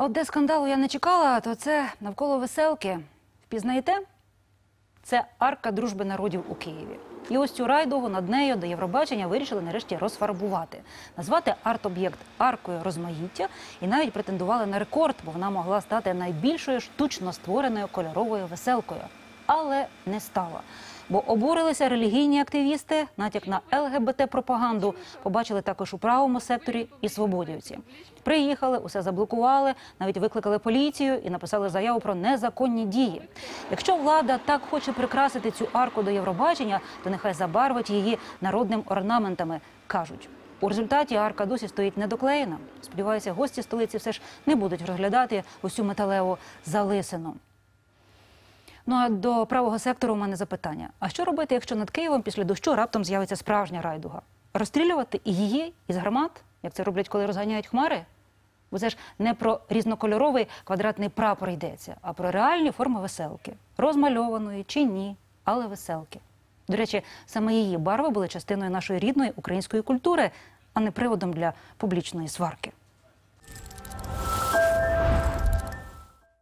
От де скандалу я не чекала, то це навколо веселки. Впізнаєте? Це арка дружби народів у Києві. І ось цю райдугу над нею до Євробачення вирішили нарешті розфарбувати, назвати арт-об'єкт аркою розмаїття і навіть претендували на рекорд, бо вона могла стати найбільшою штучно створеною кольоровою веселкою. Але не стала. Бо обурилися релігійні активісти, натяк на ЛГБТ-пропаганду побачили також у правому секторі і свободівці. Приїхали, усе заблокували, навіть викликали поліцію і написали заяву про незаконні дії. Якщо влада так хоче прикрасити цю арку до Євробачення, то нехай забарвить її народним орнаментами, кажуть. У результаті арка досі стоїть недоклеєна. Сподіваюся, гості столиці все ж не будуть розглядати усю металеву залисину. Ну а до правого сектору у мене запитання: а що робити, якщо над Києвом після дощу раптом з'явиться справжня райдуга? Розстрілювати і її із гармат, як це роблять, коли розганяють хмари? Бо це ж не про різнокольоровий квадратний прапор йдеться, а про реальні форми веселки, розмальованої чи ні, але веселки. До речі, саме її барви були частиною нашої рідної української культури, а не приводом для публічної сварки.